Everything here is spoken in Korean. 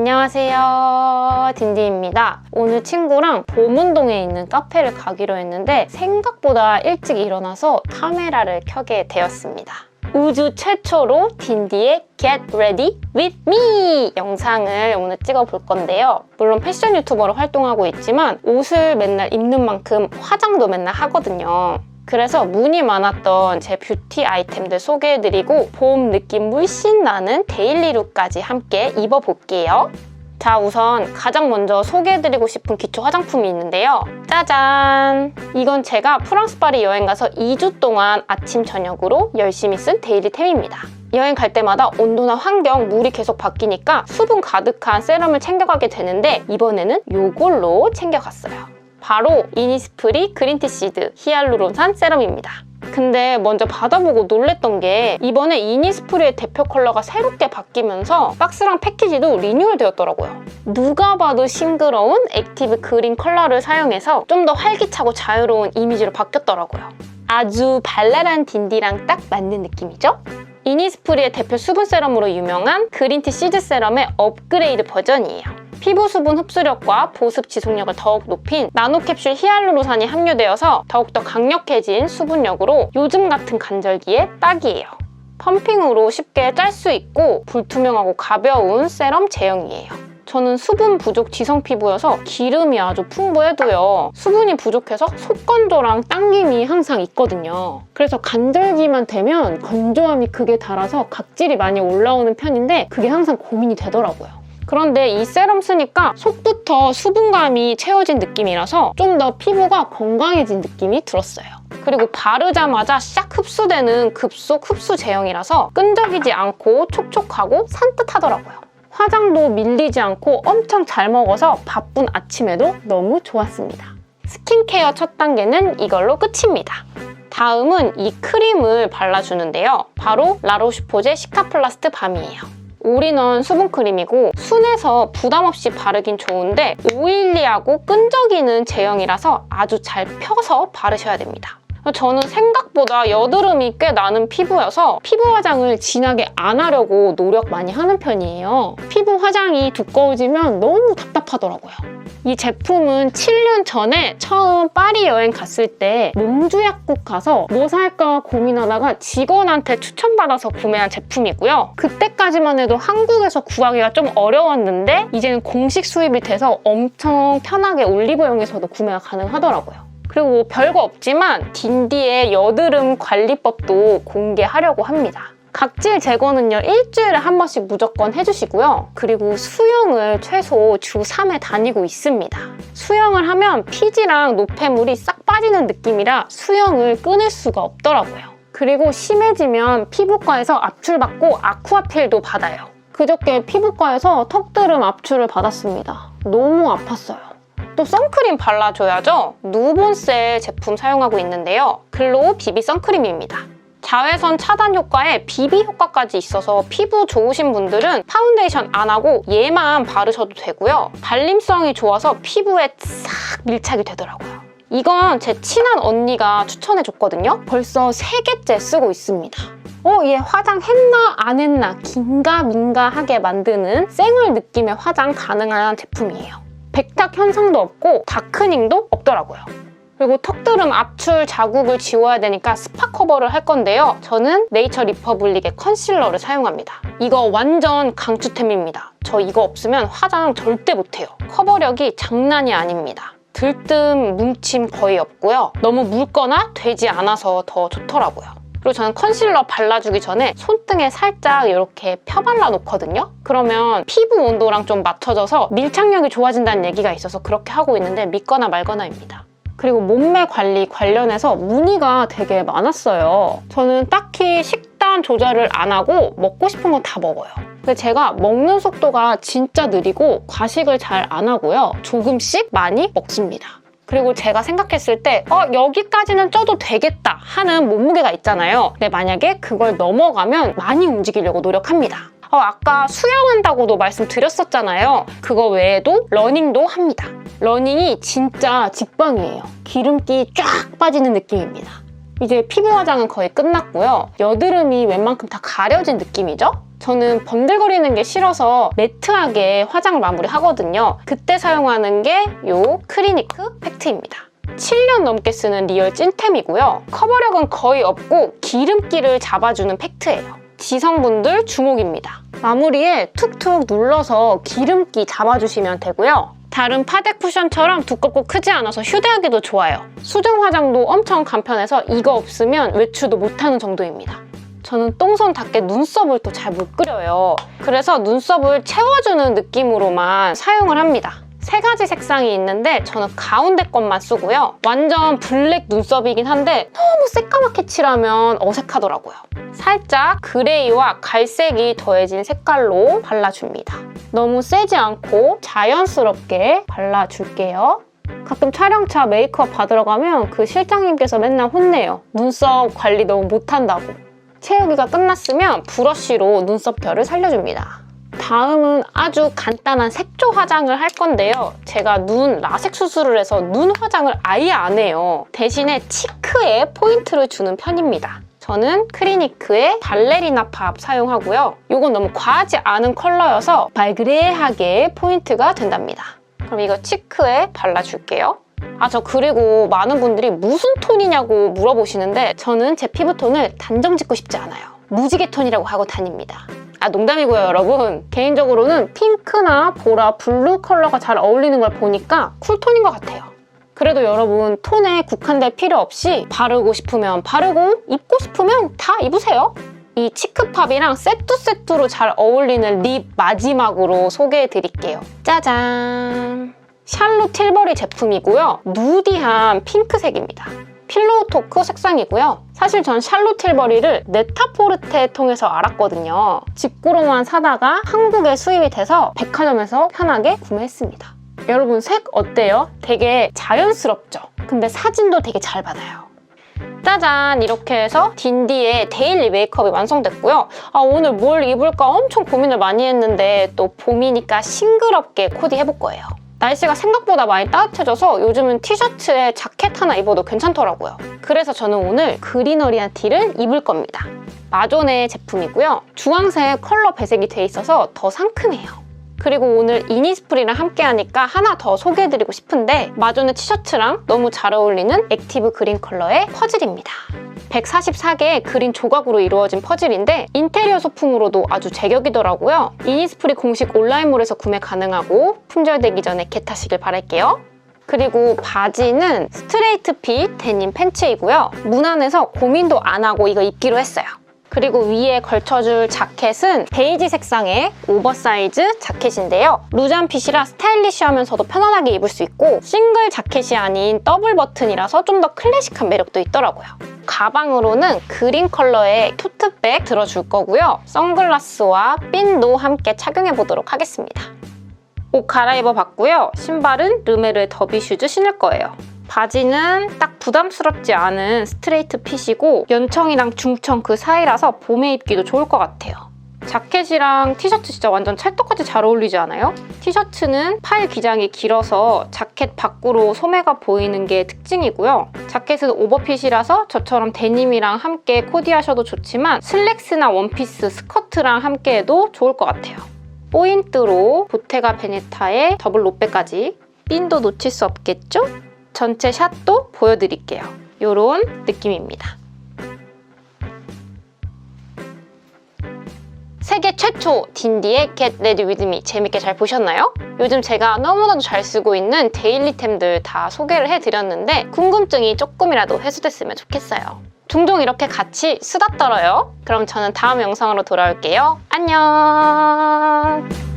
안녕하세요. 딘디입니다. 오늘 친구랑 보문동에 있는 카페를 가기로 했는데 생각보다 일찍 일어나서 카메라를 켜게 되었습니다. 우주 최초로 딘디의 Get Ready With Me 영상을 오늘 찍어볼 건데요. 물론 패션 유튜버로 활동하고 있지만 옷을 맨날 입는 만큼 화장도 맨날 하거든요. 그래서 문의 많았던 제 뷰티 아이템들 소개해드리고 봄 느낌 물씬 나는 데일리룩까지 함께 입어볼게요. 자, 우선 가장 먼저 소개해드리고 싶은 기초 화장품이 있는데요. 짜잔! 이건 제가 프랑스 파리 여행 가서 2주 동안 아침, 저녁으로 열심히 쓴 데일리템입니다. 여행 갈 때마다 온도나 환경, 물이 계속 바뀌니까 수분 가득한 세럼을 챙겨가게 되는데 이번에는 이걸로 챙겨갔어요. 바로 이니스프리 그린티 시드 히알루론산 세럼입니다. 근데 먼저 받아보고 놀랬던 게 이번에 이니스프리의 대표 컬러가 새롭게 바뀌면서 박스랑 패키지도 리뉴얼 되었더라고요. 누가 봐도 싱그러운 액티브 그린 컬러를 사용해서 좀 더 활기차고 자유로운 이미지로 바뀌었더라고요. 아주 발랄한 딘디랑 딱 맞는 느낌이죠? 이니스프리의 대표 수분 세럼으로 유명한 그린티 시드 세럼의 업그레이드 버전이에요. 피부 수분 흡수력과 보습 지속력을 더욱 높인 나노캡슐 히알루로산이 함유되어서 더욱더 강력해진 수분력으로 요즘 같은 간절기에 딱이에요. 펌핑으로 쉽게 짤 수 있고 불투명하고 가벼운 세럼 제형이에요. 저는 수분 부족 지성 피부여서 기름이 아주 풍부해도요. 수분이 부족해서 속건조랑 당김이 항상 있거든요. 그래서 간절기만 되면 건조함이 극에 달아서 각질이 많이 올라오는 편인데 그게 항상 고민이 되더라고요. 그런데 이 세럼 쓰니까 속부터 수분감이 채워진 느낌이라서 좀 더 피부가 건강해진 느낌이 들었어요. 그리고 바르자마자 싹 흡수되는 급속 흡수 제형이라서 끈적이지 않고 촉촉하고 산뜻하더라고요. 화장도 밀리지 않고 엄청 잘 먹어서 바쁜 아침에도 너무 좋았습니다. 스킨케어 첫 단계는 이걸로 끝입니다. 다음은 이 크림을 발라주는데요. 바로 라로슈포제 시카플라스트 밤이에요. 올인원 수분 크림이고 순해서 부담 없이 바르긴 좋은데 오일리하고 끈적이는 제형이라서 아주 잘 펴서 바르셔야 됩니다. 저는 생각보다 여드름이 꽤 나는 피부여서 피부 화장을 진하게 안 하려고 노력 많이 하는 편이에요. 피부 화장이 두꺼워지면 너무 답답하더라고요. 이 제품은 7년 전에 처음 파리 여행 갔을 때 몽주 약국 가서 뭐 살까 고민하다가 직원한테 추천받아서 구매한 제품이고요. 그때까지만 해도 한국에서 구하기가 좀 어려웠는데 이제는 공식 수입이 돼서 엄청 편하게 올리브영에서도 구매가 가능하더라고요. 그리고 뭐 별거 없지만 딘디의 여드름 관리법도 공개하려고 합니다. 각질 제거는요, 일주일에 한 번씩 무조건 해주시고요. 그리고 수영을 최소 주 3회 다니고 있습니다. 수영을 하면 피지랑 노폐물이 싹 빠지는 느낌이라 수영을 끊을 수가 없더라고요. 그리고 심해지면 피부과에서 압출받고 아쿠아필도 받아요. 그저께 피부과에서 턱드름 압출을 받았습니다. 너무 아팠어요. 또 선크림 발라줘야죠. 누본셀 제품 사용하고 있는데요. 글로우 비비 선크림입니다. 자외선 차단 효과에 비비 효과까지 있어서 피부 좋으신 분들은 파운데이션 안 하고 얘만 바르셔도 되고요. 발림성이 좋아서 피부에 싹 밀착이 되더라고요. 이건 제 친한 언니가 추천해줬거든요. 벌써 3개째 쓰고 있습니다. 어, 얘 화장했나 안 했나 긴가민가하게 만드는 쌩얼 느낌의 화장 가능한 제품이에요. 백탁 현상도 없고 다크닝도 없더라고요. 그리고 턱드름 압출 자국을 지워야 되니까 스파 커버를 할 건데요. 저는 네이처 리퍼블릭의 컨실러를 사용합니다. 이거 완전 강추템입니다. 저 이거 없으면 화장 절대 못해요. 커버력이 장난이 아닙니다. 들뜸, 뭉침 거의 없고요. 너무 묽거나 되지 않아서 더 좋더라고요. 그리고 저는 컨실러 발라주기 전에 손등에 살짝 이렇게 펴발라 놓거든요. 그러면 피부 온도랑 좀 맞춰져서 밀착력이 좋아진다는 얘기가 있어서 그렇게 하고 있는데 믿거나 말거나입니다. 그리고 몸매 관리 관련해서 문의가 되게 많았어요. 저는 딱히 식단 조절을 안 하고 먹고 싶은 건 다 먹어요. 근데 제가 먹는 속도가 진짜 느리고 과식을 잘 안 하고요. 조금씩 많이 먹습니다. 그리고 제가 생각했을 때 어, 여기까지는 쪄도 되겠다 하는 몸무게가 있잖아요. 근데 만약에 그걸 넘어가면 많이 움직이려고 노력합니다. 어, 아까 수영한다고도 말씀드렸었잖아요. 그거 외에도 러닝도 합니다. 러닝이 진짜 직방이에요. 기름기 쫙 빠지는 느낌입니다. 이제 피부 화장은 거의 끝났고요. 여드름이 웬만큼 다 가려진 느낌이죠? 저는 번들거리는 게 싫어서 매트하게 화장을 마무리 하거든요. 그때 사용하는 게 이 크리니크 팩트입니다. 7년 넘게 쓰는 리얼 찐템이고요. 커버력은 거의 없고 기름기를 잡아주는 팩트예요. 지성분들 주목입니다. 마무리에 툭툭 눌러서 기름기 잡아주시면 되고요. 다른 파데 쿠션처럼 두껍고 크지 않아서 휴대하기도 좋아요. 수정 화장도 엄청 간편해서 이거 없으면 외출도 못하는 정도입니다. 저는 똥손 닿게 눈썹을 또 잘 못 그려요. 그래서 눈썹을 채워주는 느낌으로만 사용을 합니다. 세 가지 색상이 있는데 저는 가운데 것만 쓰고요. 완전 블랙 눈썹이긴 한데 너무 새까맣게 칠하면 어색하더라고요. 살짝 그레이와 갈색이 더해진 색깔로 발라줍니다. 너무 세지 않고 자연스럽게 발라줄게요. 가끔 촬영차 메이크업 받으러 가면 그 실장님께서 맨날 혼내요. 눈썹 관리 너무 못한다고. 채우기가 끝났으면 브러쉬로 눈썹 결을 살려줍니다. 다음은 아주 간단한 색조 화장을 할 건데요. 제가 눈 라섹 수술을 해서 눈 화장을 아예 안 해요. 대신에 치크에 포인트를 주는 편입니다. 저는 크리니크의 발레리나 팝 사용하고요. 이건 너무 과하지 않은 컬러여서 발그레하게 포인트가 된답니다. 그럼 이거 치크에 발라줄게요. 아, 저 그리고 많은 분들이 무슨 톤이냐고 물어보시는데 저는 제 피부톤을 단정 짓고 싶지 않아요. 무지개 톤이라고 하고 다닙니다. 아, 농담이고요, 여러분. 개인적으로는 핑크나 보라, 블루 컬러가 잘 어울리는 걸 보니까 쿨톤인 것 같아요. 그래도 여러분 톤에 국한될 필요 없이 바르고 싶으면 바르고 입고 싶으면 다 입으세요. 이 치크팝이랑 세트 세트로 잘 어울리는 립 마지막으로 소개해 드릴게요. 짜잔! 샬롯 틸버리 제품이고요. 누디한 핑크색입니다. 필로우 토크 색상이고요. 사실 전 샬롯 틸버리를 네타포르테 통해서 알았거든요. 직구로만 사다가 한국에 수입이 돼서 백화점에서 편하게 구매했습니다. 여러분 색 어때요? 되게 자연스럽죠? 근데 사진도 되게 잘 받아요. 짜잔 이렇게 해서 딘디의 데일리 메이크업이 완성됐고요. 아 오늘 뭘 입을까 엄청 고민을 많이 했는데 또 봄이니까 싱그럽게 코디해볼 거예요. 날씨가 생각보다 많이 따뜻해져서 요즘은 티셔츠에 자켓 하나 입어도 괜찮더라고요. 그래서 저는 오늘 그리너리한 티를 입을 겁니다. 마존의 제품이고요. 주황색 컬러 배색이 돼 있어서 더 상큼해요. 그리고 오늘 이니스프리랑 함께 하니까 하나 더 소개해드리고 싶은데 마존의 티셔츠랑 너무 잘 어울리는 액티브 그린 컬러의 퍼즐입니다. 144개의 그린 조각으로 이루어진 퍼즐인데 인테리어 소품으로도 아주 제격이더라고요. 이니스프리 공식 온라인몰에서 구매 가능하고 품절되기 전에 겟하시길 바랄게요. 그리고 바지는 스트레이트 핏 데님 팬츠이고요. 무난해서 고민도 안 하고 이거 입기로 했어요. 그리고 위에 걸쳐줄 자켓은 베이지 색상의 오버사이즈 자켓인데요. 루잔 핏이라 스타일리시하면서도 편안하게 입을 수 있고 싱글 자켓이 아닌 더블 버튼이라서 좀 더 클래식한 매력도 있더라고요. 가방으로는 그린 컬러의 토트백 들어줄 거고요. 선글라스와 핀도 함께 착용해 보도록 하겠습니다. 옷 갈아입어 봤고요. 신발은 르메르의 더비 슈즈 신을 거예요. 바지는 딱 부담스럽지 않은 스트레이트 핏이고 연청이랑 중청 그 사이라서 봄에 입기도 좋을 것 같아요. 자켓이랑 티셔츠 진짜 완전 찰떡같이 잘 어울리지 않아요? 티셔츠는 팔 기장이 길어서 자켓 밖으로 소매가 보이는 게 특징이고요. 자켓은 오버핏이라서 저처럼 데님이랑 함께 코디하셔도 좋지만 슬랙스나 원피스, 스커트랑 함께 해도 좋을 것 같아요. 포인트로 보테가 베네타의 더블 롯백까지 핀도 놓칠 수 없겠죠? 전체 샷도 보여드릴게요. 이런 느낌입니다. 세계 최초 딘디의 Get Ready With Me 재밌게 잘 보셨나요? 요즘 제가 너무나도 잘 쓰고 있는 데일리템들 다 소개를 해드렸는데 궁금증이 조금이라도 해소됐으면 좋겠어요. 종종 이렇게 같이 수다 떨어요. 그럼 저는 다음 영상으로 돌아올게요. 안녕!